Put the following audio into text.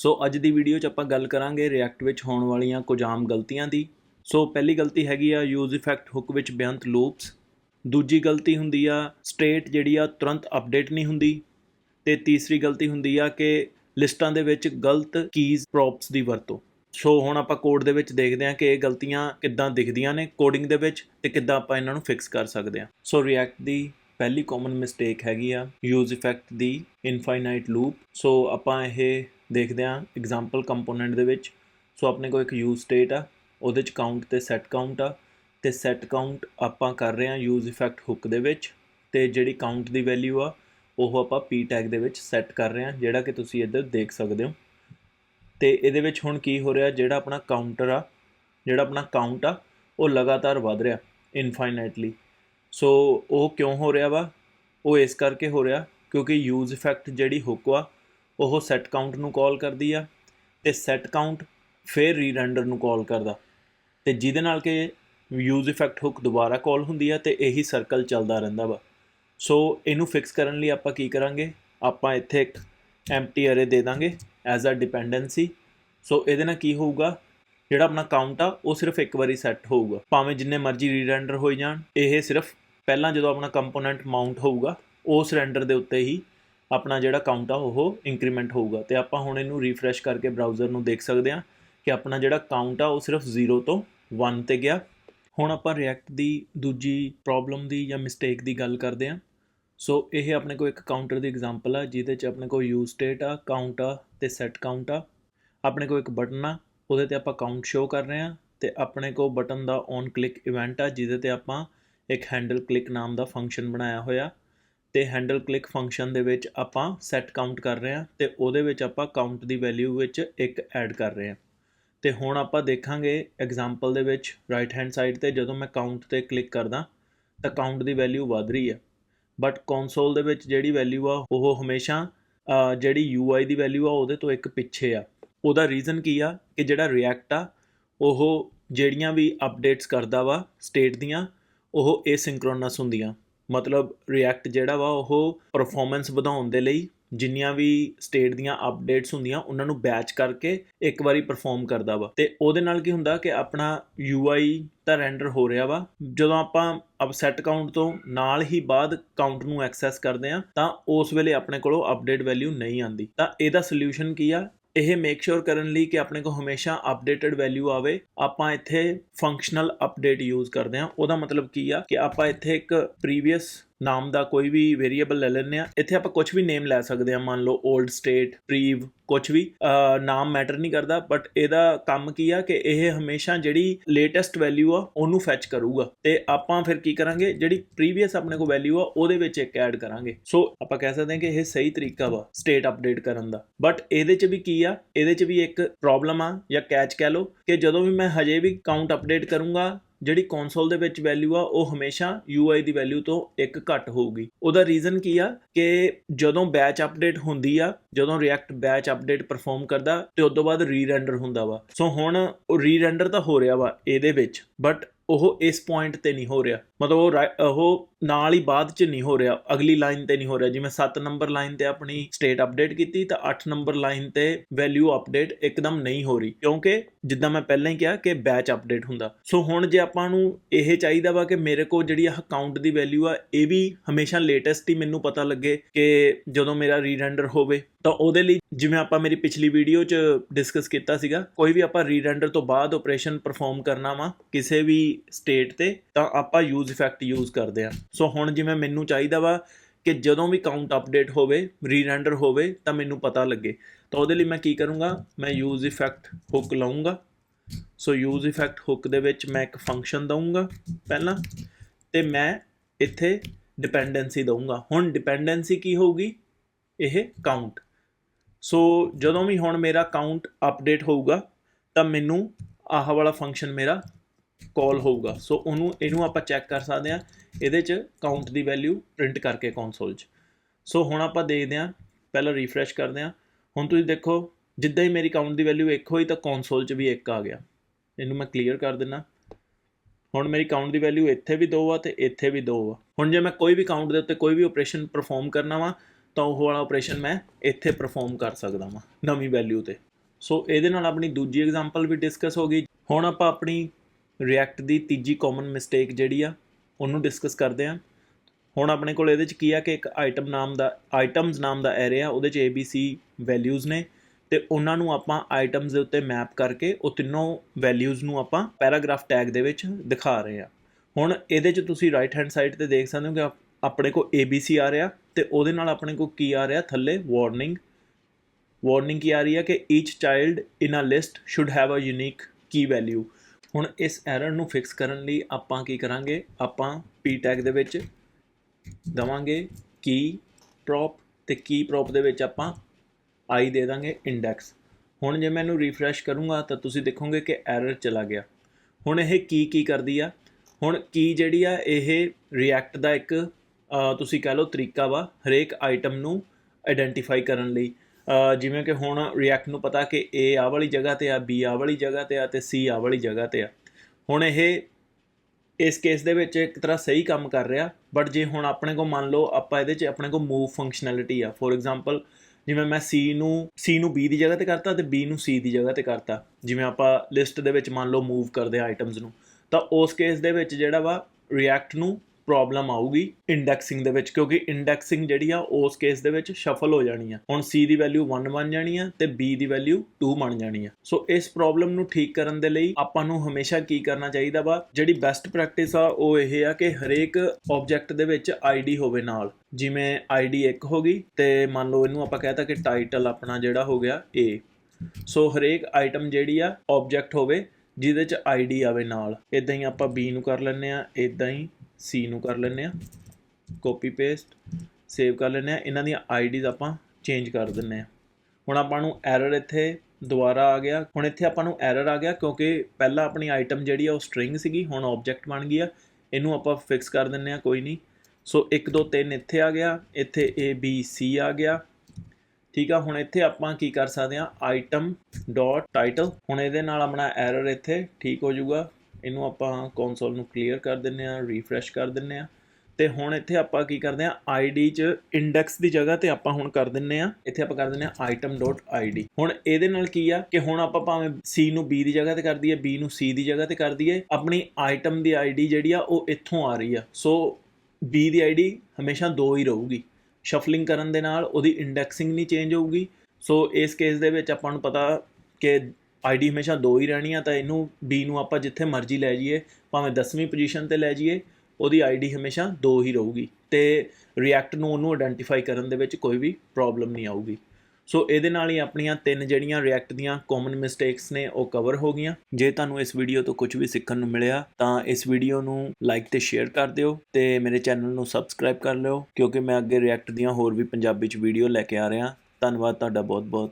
ਸੋ ਅੱਜ ਦੀ ਵੀਡੀਓ 'ਚ ਆਪਾਂ ਗੱਲ ਕਰਾਂਗੇ ਰਿਐਕਟ ਵਿੱਚ ਹੋਣ ਵਾਲੀਆਂ ਕੁਝ ਆਮ ਗਲਤੀਆਂ ਦੀ। ਸੋ ਪਹਿਲੀ ਗਲਤੀ ਹੈਗੀ ਆ ਯੂਜ਼ ਇਫੈਕਟ ਹੁੱਕ ਵਿੱਚ ਬੇਅੰਤ ਲੂਪਸ ਦੂਜੀ ਗਲਤੀ ਹੁੰਦੀ ਆ ਸਟੇਟ ਜਿਹੜੀ ਆ ਤੁਰੰਤ ਅਪਡੇਟ ਨਹੀਂ ਹੁੰਦੀ। ਤੇ ਤੀਸਰੀ ਗਲਤੀ ਹੁੰਦੀ ਆ ਕਿ ਲਿਸਟਾਂ ਦੇ ਵਿੱਚ ਗਲਤ ਕੀਜ਼ ਪ੍ਰੋਪਸ ਦੀ ਵਰਤੋਂ। ਸੋ ਹੁਣ ਆਪਾਂ ਕੋਡ ਦੇ ਵਿੱਚ ਦੇਖਦੇ ਹਾਂ ਕਿ ਇਹ ਗਲਤੀਆਂ ਕਿੱਦਾਂ ਦਿਖਦੀਆਂ ਨੇ ਕੋਡਿੰਗ ਦੇ ਵਿੱਚ ਤੇ ਕਿੱਦਾਂ ਆਪਾਂ ਇਹਨਾਂ ਨੂੰ ਫਿਕਸ ਕਰ ਸਕਦੇ ਹਾਂ। ਸੋ ਰਿਐਕਟ ਦੀ ਪਹਿਲੀ ਕਾਮਨ ਮਿਸਟੇਕ ਹੈਗੀ ਆ ਯੂਜ਼ ਇਫੈਕਟ ਦੀ ਇਨਫਾਈਨਾਈਟ ਲੂਪ ਸੋ ਆਪਾਂ ਇਹ ਦੇਖਦੇ ਹਾਂ ਐਗਜ਼ਾਮਪਲ ਕੰਪੋਨੈਂਟ ਦੇ ਵਿੱਚ। ਸੋ ਆਪਣੇ ਕੋਲ ਇੱਕ ਯੂਜ਼ ਸਟੇਟ ਆ, ਉਹਦੇ ਚ ਕਾਊਂਟ ਤੇ ਸੈਟ ਕਾਊਂਟ ਆ। ਤੇ ਸੈਟ ਕਾਊਂਟ ਆਪਾਂ ਕਰ ਰਹੇ ਹਾਂ ਯੂਜ਼ ਇਫੈਕਟ ਹੁੱਕ ਦੇ ਵਿੱਚ। ਤੇ ਜਿਹੜੀ ਕਾਊਂਟ ਦੀ ਵੈਲਿਊ ਆ, ਉਹ ਆਪਾਂ p ਟੈਗ ਦੇ ਵਿੱਚ ਸੈੱਟ ਕਰ ਰਹੇ ਹਾਂ, ਜਿਹੜਾ ਕਿ ਤੁਸੀਂ ਇੱਧਰ ਦੇਖ ਸਕਦੇ ਹੋ। ਤੇ ਇਹਦੇ ਵਿੱਚ ਹੁਣ ਕੀ ਹੋ ਰਿਹਾ, ਜਿਹੜਾ ਆਪਣਾ ਕਾਊਂਟਰ ਆ, ਜਿਹੜਾ ਆਪਣਾ ਕਾਊਂਟ ਆ, ਉਹ ਲਗਾਤਾਰ ਵਧ ਰਿਹਾ ਇਨਫਾਈਨਾਈਟਲੀ ਸੋ ਉਹ ਕਿਉਂ ਹੋ ਰਿਹਾ ਵਾ? ਉਹ ਇਸ ਕਰਕੇ ਹੋ ਰਿਹਾ, ਕਿਉਂਕਿ ਯੂਜ਼ ਇਫੈਕਟ ਜਿਹੜੀ ਹੁੱਕ ਆ ਉਹ ਸੈਟ ਕਾਊਂਟ ਨੂੰ ਕਾਲ ਕਰਦੀ ਆ ਤੇ ਸੈਟ ਕਾਊਂਟ ਫਿਰ ਰੀਰੈਂਡਰ ਨੂੰ ਕਾਲ ਕਰਦਾ ਤੇ ਜਿਹਦੇ ਨਾਲ ਕਿ ਯੂਜ਼ ਇਫੈਕਟ ਹੁੱਕ ਦੁਬਾਰਾ ਕਾਲ ਹੁੰਦੀ ਆ ਤੇ ਇਹੀ ਸਰਕਲ ਚੱਲਦਾ ਰਹਿੰਦਾ ਵਾ। ਸੋ ਇਹਨੂੰ ਫਿਕਸ ਕਰਨ ਲਈ ਆਪਾਂ ਕੀ ਕਰਾਂਗੇ? ਆਪਾਂ ਇੱਥੇ ਇੱਕ ਐਮਪਟੀ ਅਰੇ ਦੇ ਦਾਂਗੇ ਐਜ਼ ਅ ਡਿਪੈਂਡੈਂਸੀ ਸੋ ਇਹਦੇ ਨਾਲ ਕੀ ਹੋਊਗਾ? ਜਿਹੜਾ ਆਪਣਾ ਕਾਊਂਟ ਆ, ਉਹ ਸਿਰਫ ਇੱਕ ਵਾਰੀ ਸੈੱਟ ਹੋਊਗਾ। ਭਾਵੇਂ ਜਿੰਨੇ ਮਰਜ਼ੀ ਰੀਰੈਂਡਰ ਹੋਈ ਜਾਣ, ਇਹ ਸਿਰਫ ਪਹਿਲਾਂ ਜਦੋਂ ਆਪਣਾ ਕੰਪੋਨੈਂਟ ਮਾਊਂਟ ਹੋਊਗਾ, ਉਸ ਰੈਂਡਰ ਦੇ ਉੱਤੇ ਹੀ ਆਪਣਾ ਜਿਹੜਾ ਕਾਊਂਟ ਆ, ਉਹ ਇੰਕਰੀਮੈਂਟ ਹੋਊਗਾ। ਤੇ ਆਪਾਂ ਹੁਣ ਇਹਨੂੰ ਰੀਫਰੈਸ਼ ਕਰਕੇ ਬਰਾਊਜ਼ਰ ਨੂੰ ਦੇਖ ਸਕਦੇ ਹਾਂ ਕਿ ਆਪਣਾ ਜਿਹੜਾ ਕਾਊਂਟ ਆ, ਉਹ ਸਿਰਫ 0 ਤੋਂ 1 ਤੇ ਗਿਆ। ਹੁਣ ਆਪਾਂ ਰਿਐਕਟ ਦੀ ਦੂਜੀ ਪ੍ਰੋਬਲਮ ਦੀ ਜਾਂ ਮਿਸਟੇਕ ਦੀ ਗੱਲ ਕਰਦੇ ਹਾਂ। ਸੋ ਇਹ ਆਪਣੇ ਕੋਲ ਇੱਕ ਕਾਊਂਟਰ ਦੀ ਐਗਜ਼ਾਮਪਲ ਆ, ਜਿਹਦੇ ਚ ਆਪਣੇ ਕੋਲ ਯੂਜ਼ ਸਟੇਟ ਆ ਕਾਊਂਟ ਆ ਤੇ ਸੈਟ ਕਾਊਂਟ ਆ। ਆਪਣੇ ਕੋਲ ਇੱਕ ਬਟਨ ਆ, ਉਹਦੇ ਤੇ ਆਪਾਂ ਕਾਊਂਟ ਸ਼ੋ ਕਰ ਰਹੇ ਹਾਂ ਤੇ ਆਪਣੇ ਕੋਲ ਬਟਨ ਦਾ ਔਨ ਕਲਿੱਕ ਇਵੈਂਟ ਆ, ਜਿਹਦੇ ਤੇ ਆਪਾਂ ਇੱਕ ਹੈਂਡਲ ਕਲਿੱਕ ਨਾਮ ਦਾ ਫੰਕਸ਼ਨ ਬਣਾਇਆ ਹੋਇਆ। ਤੇ ਹੈਂਡਲ ਕਲਿੱਕ ਫੰਕਸ਼ਨ ਦੇ ਵਿੱਚ ਆਪਾਂ ਸੈਟ ਕਾਊਂਟ ਕਰ ਰਹੇ ਹਾਂ ਤੇ ਉਹਦੇ ਵਿੱਚ ਆਪਾਂ ਕਾਊਂਟ ਦੀ ਵੈਲਿਊ ਵਿੱਚ ਇੱਕ ਐਡ ਕਰ ਰਹੇ ਹਾਂ। ਤੇ ਹੁਣ ਆਪਾਂ ਦੇਖਾਂਗੇ ਐਗਜ਼ਾਮਪਲ ਦੇ ਵਿੱਚ ਰਾਈਟ ਹੈਂਡ ਸਾਈਡ ਤੇ ਜਦੋਂ ਮੈਂ ਕਾਊਂਟ ਤੇ ਕਲਿੱਕ ਕਰਦਾ ਤਾਂ ਕਾਊਂਟ ਦੀ ਵੈਲਿਊ ਵਧ ਰਹੀ ਹੈ। ਬਟ ਕਨਸੋਲ ਦੇ ਵਿੱਚ ਜਿਹੜੀ ਵੈਲਿਊ ਆ ਉਹ ਹਮੇਸ਼ਾ ਅ, ਜਿਹੜੀ UI ਦੀ ਵੈਲਿਊ ਆ ਉਹਦੇ ਤੋਂ ਇੱਕ ਪਿੱਛੇ ਆ। ਉਹਦਾ ਰੀਜ਼ਨ ਕੀ ਆ ਕਿ ਜਿਹੜਾ ਰਿਐਕਟ ਆ ਉਹ ਜਿਹੜੀਆਂ ਵੀ ਅਪਡੇਟਸ ਕਰਦਾ ਵਾ ਸਟੇਟ ਦੀਆਂ ਉਹ ਏਸਿੰਕ੍ਰੋਨਸ ਹੁੰਦੀਆਂ। ਮਤਲਬ ਰਿਐਕਟ ਜਿਹੜਾ ਵਾ ਉਹ ਪਰਫਾਰਮੈਂਸ ਵਧਾਉਣ ਦੇ ਲਈ ਜਿੰਨੀਆਂ ਵੀ ਸਟੇਟ ਦੀਆਂ ਅਪਡੇਟਸ ਹੁੰਦੀਆਂ ਉਹਨਾਂ ਨੂੰ ਬੈਚ ਕਰਕੇ ਇੱਕ ਵਾਰੀ ਪਰਫਾਰਮ ਕਰਦਾ ਵਾ। ਤੇ ਉਹਦੇ ਨਾਲ ਕੀ ਹੁੰਦਾ ਕਿ ਆਪਣਾ UI ਤਾਂ ਰੈਂਡਰ ਹੋ ਰਿਹਾ ਵਾ। ਜਦੋਂ ਆਪਾਂ ਅਪਸੈਟ ਕਾਊਂਟ ਤੋਂ ਨਾਲ ਹੀ ਬਾਅਦ ਕਾਊਂਟ ਨੂੰ ਐਕਸੈਸ ਕਰਦੇ ਆ ਤਾਂ ਉਸ ਵੇਲੇ ਆਪਣੇ ਕੋਲੋਂ ਅਪਡੇਟ ਵੈਲਿਊ ਨਹੀਂ ਆਂਦੀ ਤਾਂ ਇਹਦਾ ਸੋਲੂਸ਼ਨ ਕੀ ਆ? ਇਹ ਮੇਕ ਸ਼ੋਰ ਕਰਨ ਲਈ ਕਿ ਆਪਣੇ ਕੋਲ ਹਮੇਸ਼ਾ ਅਪਡੇਟਡ ਵੈਲਿਊ ਆਵੇ। ਆਪਾਂ ਇੱਥੇ ਫੰਕਸ਼ਨਲ ਅਪਡੇਟ ਯੂਜ਼ ਕਰਦੇ ਹਾਂ। ਉਹਦਾ ਮਤਲਬ ਕੀ ਆ ਕਿ ਆਪਾਂ ਇੱਥੇ ਇੱਕ ਪ੍ਰੀਵੀਅਸ ਨਾਮ ਦਾ ਕੋਈ ਵੀ ਵੇਰੀਏਬਲ ਲੈ ਲੈਂਦੇ ਆ ਇੱਥੇ ਆਪਾਂ ਕੁਝ ਵੀ ਨੇਮ ਲੈ ਸਕਦੇ ਆ ਮੰਨ ਲਓ 올ਡ ਸਟੇਟ ਪ੍ਰੀਵ ਕੁਝ ਵੀ ਨਾਮ ਮੈਟਰ ਨਹੀਂ ਕਰਦਾ। ਬਟ ਇਹਦਾ ਕੰਮ ਕੀ ਆ ਕਿ ਇਹ ਹਮੇਸ਼ਾ ਜਿਹੜੀ ਲੇਟੈਸਟ ਵੈਲਿਊ ਆ, ਉਹਨੂੰ ਫੈਚ ਕਰੂਗਾ। ਤੇ ਆਪਾਂ ਫਿਰ ਕੀ ਕਰਾਂਗੇ? ਜਿਹੜੀ ਪ੍ਰੀਵੀਅਸ ਆਪਣੇ ਕੋਲ ਵੈਲਿਊ ਆ, ਉਹਦੇ ਵਿੱਚ ਇੱਕ ਐਡ ਕਰਾਂਗੇ। ਸੋ ਆਪਾਂ ਕਹਿ ਸਕਦੇ ਹਾਂ ਕਿ ਇਹ ਸਹੀ ਤਰੀਕਾ ਵਾ ਸਟੇਟ ਅਪਡੇਟ ਕਰਨ ਦਾ। ਬਟ ਇਹਦੇ 'ਚ ਵੀ ਕੀ ਆ? ਇਹਦੇ 'ਚ ਵੀ ਇੱਕ ਪ੍ਰੋਬਲਮ ਆ ਜਾਂ ਕੈਚ ਕਹਿ ਲਓ ਕਿ ਜਦੋਂ ਵੀ ਮੈਂ ਹਜੇ ਵੀ ਕਾਊਂਟ ਅਪਡੇਟ ਕਰੂੰਗਾ ਜਿਹੜੀ ਕਨਸੋਲ ਦੇ ਵਿੱਚ ਵੈਲਿਊ ਆ, ਉਹ ਹਮੇਸ਼ਾ UI ਦੀ ਵੈਲਿਊ ਤੋਂ ਇੱਕ ਘੱਟ ਹੋਊਗੀ। ਉਹਦਾ ਰੀਜ਼ਨ ਕੀ ਆ ਕਿ ਜਦੋਂ ਬੈਚ ਅਪਡੇਟ ਹੁੰਦੀ ਆ, ਜਦੋਂ ਰਿਐਕਟ ਬੈਚ ਅਪਡੇਟ ਪਰਫਾਰਮ ਕਰਦਾ, ਤੇ ਉਸ ਤੋਂ ਬਾਅਦ ਰੀ-ਰੈਂਡਰ ਹੁੰਦਾ ਵਾ। ਸੋ ਹੁਣ ਉਹ ਰੀ-ਰੈਂਡਰ ਤਾਂ ਹੋ ਰਿਹਾ ਵਾ ਇਹਦੇ ਵਿੱਚ ਬਟ ਉਹ ਇਸ ਪੁਆਇੰਟ ਤੇ ਨਹੀਂ ਹੋ ਰਿਹਾ। ਮਤਲਬ ਉਹ ਰਾ- ਉਹ ਨਾਲ ਹੀ ਬਾਅਦ ਚ ਨਹੀਂ ਹੋ ਰਿਹਾ। ਅਗਲੀ ਲਾਈਨ ਤੇ ਨਹੀਂ ਹੋ ਰਿਹਾ। ਜਿਵੇਂ 7 ਨੰਬਰ ਲਾਈਨ ਤੇ ਆਪਣੀ ਸਟੇਟ ਅਪਡੇਟ ਕੀਤੀ, ਤਾਂ 8 ਨੰਬਰ ਲਾਈਨ ਤੇ ਵੈਲਿਊ ਅਪਡੇਟ ਇੱਕਦਮ ਨਹੀਂ ਹੋ ਰਹੀ। ਕਿਉਂਕਿ ਜਿੱਦਾਂ ਮੈਂ ਪਹਿਲਾਂ ਹੀ ਕਿਹਾ ਕਿ ਬੈਚ ਅਪਡੇਟ ਹੁੰਦਾ। ਸੋ ਹੁਣ ਜੇ ਆਪਾਂ ਨੂੰ ਇਹ ਚਾਹੀਦਾ ਵਾ ਕਿ ਮੇਰੇ ਕੋਲ ਜਿਹੜੀ ਆਹ ਕਾਊਂਟ ਦੀ ਵੈਲਿਊ ਆ, ਇਹ ਵੀ ਹਮੇਸ਼ਾ ਲੇਟੈਸਟ ਹੀ ਮੈਨੂੰ ਪਤਾ ਲੱਗੇ ਕਿ ਜਦੋਂ ਮੇਰਾ ਰੀਰੈਂਡਰ ਹੋਵੇ। ਤਾਂ ਉਹਦੇ ਲਈ ਜਿਵੇਂ ਆਪਾਂ ਮੇਰੀ ਪਿਛਲੀ ਵੀਡੀਓ 'ਚ ਡਿਸਕਸ ਕੀਤਾ ਸੀਗਾ, ਕੋਈ ਵੀ ਆਪਾਂ ਰੀਰੈਂਡਰ ਤੋਂ ਬਾਅਦ ਆਪਰੇਸ਼ਨ ਪਰਫਾਰਮ ਕਰਨਾ ਵਾ ਕਿਸੇ ਵੀ ਸਟੇਟ ਤੇ, ਤਾਂ ਆਪਾਂ ਯੂਜ਼ ਇਫੈਕਟ ਯੂਜ਼ ਕਰਦੇ ਆ ਸੋ ਹੁਣ ਜਿਵੇਂ ਮੈਨੂੰ ਚਾਹੀਦਾ ਵਾ ਕਿ ਜਦੋਂ ਵੀ ਕਾਊਂਟ ਅਪਡੇਟ ਹੋਵੇ ਰੀਰੈਂਡਰ ਹੋਵੇ, ਤਾਂ ਮੈਨੂੰ ਪਤਾ ਲੱਗੇ। ਤਾਂ ਉਹਦੇ ਲਈ ਮੈਂ ਕੀ ਕਰੂੰਗਾ? ਮੈਂ ਯੂਜ਼ ਇਫੈਕਟ ਹੁੱਕ ਲਾਉਂਗਾ ਸੋ ਯੂਜ਼ ਇਫੈਕਟ ਹੁੱਕ ਦੇ ਵਿੱਚ ਮੈਂ ਇੱਕ ਫੰਕਸ਼ਨ ਦਊਂਗਾ ਪਹਿਲਾਂ, ਤੇ ਮੈਂ ਇੱਥੇ ਡਿਪੈਂਡੈਂਸੀ ਦਊਂਗਾ। ਹੁਣ ਡਿਪੈਂਡੈਂਸੀ ਕੀ ਹੋਊਗੀ? ਇਹ ਕਾਊਂਟ ਸੋ ਜਦੋਂ ਵੀ ਹੁਣ ਮੇਰਾ ਅਕਾਊਂਟ ਅਪਡੇਟ ਹੋਊਗਾ, ਤਾਂ ਮੈਨੂੰ ਆਹ ਵਾਲਾ ਫੰਕਸ਼ਨ ਮੇਰਾ ਕਾਲ ਹੋਊਗਾ। ਸੋ ਉਹਨੂੰ, ਇਹਨੂੰ ਆਪਾਂ ਚੈੱਕ ਕਰ ਸਕਦੇ ਹਾਂ, ਇਹਦੇ 'ਚ ਕਾਊਂਟ ਦੀ ਵੈਲਿਊ ਪ੍ਰਿੰਟ ਕਰਕੇ ਕਨਸੋਲ 'ਚ। ਸੋ ਹੁਣ ਆਪਾਂ ਦੇਖਦੇ ਹਾਂ, ਪਹਿਲਾਂ ਰੀਫਰੈਸ਼ ਕਰਦੇ ਹਾਂ। ਹੁਣ ਤੁਸੀਂ ਦੇਖੋ, ਜਿੱਦਾਂ ਹੀ ਮੇਰੀ ਕਾਊਂਟ ਦੀ ਵੈਲਿਊ 1 ਹੋਈ ਤਾਂ ਕਨਸੋਲ 'ਚ ਵੀ 1 ਆ ਗਿਆ। ਇਹਨੂੰ ਮੈਂ ਕਲੀਅਰ ਕਰ ਦਿੰਨਾ। ਹੁਣ ਮੇਰੀ ਕਾਊਂਟ ਦੀ ਵੈਲਿਊ ਇੱਥੇ ਵੀ 2 ਆ ਤੇ ਇੱਥੇ ਵੀ 2 ਆ। ਹੁਣ ਜੇ ਮੈਂ ਕੋਈ ਵੀ ਕਾਊਂਟ ਦੇ ਉੱਤੇ ਕੋਈ ਵੀ ਆਪਰੇਸ਼ਨ ਪਰਫਾਰਮ ਕਰਨਾ ਵਾ ਤਾਂ ਉਹ ਵਾਲਾ ਆਪਰੇਸ਼ਨ ਮੈਂ ਇੱਥੇ ਪਰਫਾਰਮ ਕਰ ਸਕਦਾ ਵਾਂ, ਨਵੀਂ ਵੈਲਿਊ ਤੇ। ਸੋ ਇਹਦੇ ਨਾਲ ਆਪਣੀ ਦੂਜੀ ਐਗਜ਼ਾਮਪਲ ਵੀ ਡਿਸਕਸ ਹੋ ਗਈ। ਹੁਣ ਆਪਾਂ ਆਪਣੀ ਰਿਐਕਟ ਦੀ ਤੀਜੀ ਕਾਮਨ ਮਿਸਟੇਕ ਜਿਹੜੀ ਆ, ਉਹਨੂੰ ਡਿਸਕਸ ਕਰਦੇ ਹਾਂ ਹੁਣ ਆਪਣੇ ਕੋਲ ਇਹਦੇ ਚ ਕੀ ਆ ਕਿ ਇੱਕ ਆਈਟਮ ਨਾਮ ਦਾ ਆਈਟਮਸ ਨਾਮ ਦਾ ਐਰੇ ਆ, ਉਹਦੇ ਚ ABC ਵੈਲਿਊਜ਼ ਨੇ। ਤੇ ਉਹਨਾਂ ਨੂੰ ਆਪਾਂ ਆਈਟਮਸ ਦੇ ਉੱਤੇ ਮੈਪ ਕਰਕੇ ਉਹ ਤਿੰਨੋਂ ਵੈਲਿਊਜ਼ ਨੂੰ ਆਪਾਂ ਪੈਰਾਗ੍ਰਾਫ ਟੈਗ ਦੇ ਵਿੱਚ ਦਿਖਾ ਰਹੇ ਆ। ਹੁਣ ਇਹਦੇ ਚ ਤੁਸੀਂ ਰਾਈਟ ਹੈਂਡ ਸਾਈਡ ਤੇ ਦੇਖ ਸਕਦੇ ਹੋ ਕਿ ਆਪਣੇ ਕੋਲ ABC ਆ ਰਿਹਾ। ਤੇ ਉਹਦੇ ਨਾਲ ਆਪਣੇ ਕੋਲ ਕੀ ਆ ਰਿਹਾ ਥੱਲੇ? ਵਾਰਨਿੰਗ ਵਾਰਨਿੰਗ ਕੀ ਆ ਰਹੀ ਹੈ ਕਿ each child in a list should have a unique key value ਹੁਣ ਇਸ ਐਰਰ ਨੂੰ ਫਿਕਸ ਕਰਨ ਲਈ ਆਪਾਂ ਕੀ ਕਰਾਂਗੇ? ਆਪਾਂ p ਟੈਗ ਦੇ ਵਿੱਚ ਦਵਾਂਗੇ ਕੀ ਪ੍ਰੋਪ ਤੇ ਕੀ ਪ੍ਰੋਪ ਦੇ ਵਿੱਚ ਆਪਾਂ i ਦੇ ਦਾਂਗੇ ਇੰਡੈਕਸ ਹੁਣ ਜੇ ਮੈਂ ਇਹਨੂੰ ਰੀਫਰੈਸ਼ ਕਰੂੰਗਾ ਤਾਂ ਤੁਸੀਂ ਦੇਖੋਗੇ ਕਿ ਐਰਰ ਚਲਾ ਗਿਆ। ਹੁਣ ਇਹ ਕੀ ਕੀ ਕਰਦੀ ਆ? ਹੁਣ ਕੀ ਜਿਹੜੀ ਆ, ਇਹ ਰਿਐਕਟ ਦਾ ਇੱਕ ਤੁਸੀਂ ਕਹਿ ਲਓ ਤਰੀਕਾ ਵਾ ਹਰੇਕ ਆਈਟਮ ਨੂੰ ਆਇਡੈਂਟੀਫਾਈ ਕਰਨ ਲਈ। ਜਿਵੇਂ ਕਿ ਹੁਣ ਰਿਐਕਟ ਨੂੰ ਪਤਾ ਕਿ A ਆ ਵਾਲੀ ਜਗ੍ਹਾ ਤੇ ਆ, B ਆ ਵਾਲੀ ਜਗ੍ਹਾ ਤੇ ਆ ਤੇ C ਆ ਵਾਲੀ ਜਗ੍ਹਾ ਤੇ ਆ। ਹੁਣ ਇਹ ਇਸ ਕੇਸ ਦੇ ਵਿੱਚ ਇੱਕ ਤਰ੍ਹਾਂ ਸਹੀ ਕੰਮ ਕਰ ਰਿਹਾ ਬਟ ਜੇ ਹੁਣ ਆਪਣੇ ਕੋ ਮੰਨ ਲਓ ਆਪਾਂ ਇਹਦੇ 'ਚ ਆਪਣੇ ਕੋ ਮੂਵ ਫੰਕਸ਼ਨੈਲਿਟੀ ਆ ਫੋਰ ਐਗਜ਼ਾਮਪਲ ਜਿਵੇਂ ਮੈਂ C ਨੂੰ C ਨੂੰ B ਦੀ ਜਗ੍ਹਾ ਤੇ ਕਰਤਾ ਤੇ B ਨੂੰ C ਦੀ ਜਗ੍ਹਾ ਤੇ ਕਰਤਾ। ਜਿਵੇਂ ਆਪਾਂ ਲਿਸਟ ਦੇ ਵਿੱਚ ਮੰਨ ਲਓ ਮੂਵ ਕਰਦੇ ਆ ਆਈਟਮਸ ਨੂੰ। ਤਾਂ ਉਸ ਕੇਸ ਦੇ ਵਿੱਚ ਜਿਹੜਾ ਵਾ ਰਿਐਕਟ ਨੂੰ ਪ੍ਰੋਬਲਮ ਆਊਗੀ ਇੰਡੈਕਸਿੰਗ ਦੇ ਵਿੱਚ, ਕਿਉਂਕਿ ਇੰਡੈਕਸਿੰਗ ਜਿਹੜੀ ਆ, ਉਸ ਕੇਸ ਦੇ ਵਿੱਚ ਸ਼ਫਲ ਹੋ ਜਾਣੀ ਆ। ਹੁਣ C ਦੀ ਵੈਲਿਊ 1 ਬਣ ਜਾਣੀ ਆ ਤੇ B ਦੀ ਵੈਲਿਊ 2 ਬਣ ਜਾਣੀ ਆ। ਸੋ ਇਸ ਪ੍ਰੋਬਲਮ ਨੂੰ ਠੀਕ ਕਰਨ ਦੇ ਲਈ ਆਪਾਂ ਨੂੰ ਹਮੇਸ਼ਾ ਕੀ ਕਰਨਾ ਚਾਹੀਦਾ ਵਾ? ਜਿਹੜੀ ਬੈਸਟ ਪ੍ਰੈਕਟਿਸ ਆ, ਉਹ ਇਹ ਆ ਕਿ ਹਰੇਕ ਆਬਜੈਕਟ ਦੇ ਵਿੱਚ ID ਹੋਵੇ ਨਾਲ। ਜਿਵੇਂ ID 1 ਹੋ ਗਈ ਤੇ ਮੰਨ ਲਓ ਇਹਨੂੰ ਆਪਾਂ ਕਹਤਾ ਕਿ ਟਾਈਟਲ ਆਪਣਾ ਜਿਹੜਾ ਹੋ ਗਿਆ A ਸੋ ਹਰੇਕ ਆਈਟਮ ਜਿਹੜੀ ਆ ਆਬਜੈਕਟ ਹੋਵੇ, ਜਿਹਦੇ ਚ ID ਆਵੇ ਨਾਲ। ਇਦਾਂ ਹੀ ਆਪਾਂ B ਨੂੰ ਕਰ ਲੈਂਦੇ ਆ ਇਦਾਂ ਹੀ ਸੀ ਨੂੰ ਕਰ ਲੈਂਦੇ ਆ ਕਾਪੀ ਪੇਸਟ ਸੇਵ ਕਰ ਲੈਂਦੇ ਆ ਇਹਨਾਂ ਦੀਆਂ ਆਈਡੀਜ਼ ਆਪਾਂ ਚੇਂਜ ਕਰ ਦਿੰਨੇ ਆ ਹੁਣ ਆਪਾਂ ਨੂੰ ਐਰਰ ਇੱਥੇ ਦੁਬਾਰਾ ਆ ਗਿਆ। ਹੁਣ ਇੱਥੇ ਆਪਾਂ ਨੂੰ ਐਰਰ ਆ ਗਿਆ ਕਿਉਂਕਿ ਪਹਿਲਾਂ ਆਪਣੀ ਆਈਟਮ ਜਿਹੜੀ ਆ ਉਹ ਸਟ੍ਰਿੰਗ ਸੀਗੀ, ਹੁਣ ਆਬਜੈਕਟ ਬਣ ਗਈ ਆ। ਇਹਨੂੰ ਆਪਾਂ ਫਿਕਸ ਕਰ ਦਿੰਨੇ ਆ ਕੋਈ ਨਹੀਂ। ਸੋ 1 2 3 ਇੱਥੇ ਆ ਗਿਆ। ਇੱਥੇ A, B, C ਆ ਗਿਆ। ਠੀਕ ਆ, ਹੁਣ ਇੱਥੇ ਆਪਾਂ ਕੀ ਕਰ ਸਕਦੇ ਆ ਆਈਟਮ ਡਾਟ ਟਾਈਟਲ ਹੁਣ ਇਹਦੇ ਨਾਲ ਆਪਣਾ ਐਰਰ ਇੱਥੇ ਠੀਕ ਹੋ ਜਾਊਗਾ। ਇਹਨੂੰ ਆਪਾਂ ਕਨਸੋਲ ਨੂੰ ਕਲੀਅਰ ਕਰ ਦਿੰਨੇ ਆ ਰੀਫਰੈਸ਼ ਕਰ ਦਿੰਨੇ ਆ ਤੇ ਹੁਣ ਇੱਥੇ ਆਪਾਂ ਕੀ ਕਰਦੇ ਆ ID ਚ ਇੰਡੈਕਸ ਦੀ ਜਗ੍ਹਾ ਤੇ ਆਪਾਂ ਹੁਣ ਕਰ ਦਿੰਨੇ ਆ ਇੱਥੇ ਆਪਾਂ ਕਰ ਦਿੰਨੇ ਆ item.id ਹੁਣ ਇਹਦੇ ਨਾਲ ਕੀ ਆ ਕਿ ਹੁਣ ਆਪਾਂ ਭਾਵੇਂ C ਨੂੰ B ਦੀ ਜਗ੍ਹਾ ਤੇ ਕਰ ਦਈਏ, B ਨੂੰ C ਦੀ ਜਗ੍ਹਾ ਤੇ ਕਰ ਦਈਏ, ਆਪਣੀ ਆਈਟਮ ਦੀ ID ਜਿਹੜੀ ਆ ਉਹ ਇੱਥੋਂ ਆ ਰਹੀ ਆ। ਸੋ B ਦੀ ID ਹਮੇਸ਼ਾ 2 ਹੀ ਰਹੂਗੀ। ਸ਼ਫਲਿੰਗ ਕਰਨ ਦੇ ਨਾਲ ਉਹਦੀ ਇੰਡੈਕਸਿੰਗ ਨਹੀਂ ਚੇਂਜ ਹੋਊਗੀ। ਸੋ ਇਸ ਕੇਸ ਦੇ ਵਿੱਚ ਆਪਾਂ ਨੂੰ ਪਤਾ ਕਿ ਆਈਡੀ ਹਮੇਸ਼ਾ 2 ਹੀ ਰਹਿਣੀ ਆ, ਤਾਂ ਇਹਨੂੰ B ਨੂੰ ਆਪਾਂ ਜਿੱਥੇ ਮਰਜ਼ੀ ਲੈ ਜਾਈਏ, ਭਾਵੇਂ 10ਵੀਂ ਪੋਜੀਸ਼ਨ ਤੇ ਲੈ ਜਾਈਏ, ਉਹਦੀ ਆਈਡੀ ਹਮੇਸ਼ਾ 2 ਹੀ ਰਹੂਗੀ ਤੇ ਰਿਐਕਟ ਨੂੰ ਉਹਨੂੰ ਆਇਡੈਂਟੀਫਾਈ ਕਰਨ ਦੇ ਵਿੱਚ ਕੋਈ ਵੀ ਪ੍ਰੋਬਲਮ ਨਹੀਂ ਆਊਗੀ। ਸੋ ਇਹਦੇ ਨਾਲ ਹੀ ਆਪਣੀਆਂ ਤਿੰਨ ਜਿਹੜੀਆਂ ਰਿਐਕਟ ਦੀਆਂ ਕਾਮਨ ਮਿਸਟੇਕਸ ਨੇ, ਉਹ ਕਵਰ ਹੋ ਗਈਆਂ। ਜੇ ਤੁਹਾਨੂੰ ਇਸ ਵੀਡੀਓ ਤੋਂ ਕੁਝ ਵੀ ਸਿੱਖਣ ਨੂੰ ਮਿਲਿਆ, ਤਾਂ ਇਸ ਵੀਡੀਓ ਨੂੰ ਲਾਈਕ ਤੇ ਸ਼ੇਅਰ ਕਰ ਦਿਓ ਤੇ ਮੇਰੇ ਚੈਨਲ ਨੂੰ ਸਬਸਕ੍ਰਾਈਬ ਕਰ ਲਿਓ, ਕਿਉਂਕਿ ਮੈਂ ਅੱਗੇ ਰਿਐਕਟ ਦੀਆਂ ਹੋਰ ਵੀ ਪੰਜਾਬੀ ਚ ਵੀਡੀਓ ਲੈ ਕੇ ਆ ਰਿਹਾ। ਧੰਨਵਾਦ, ਤੁਹਾਡਾ ਬਹੁਤ ਬਹੁਤ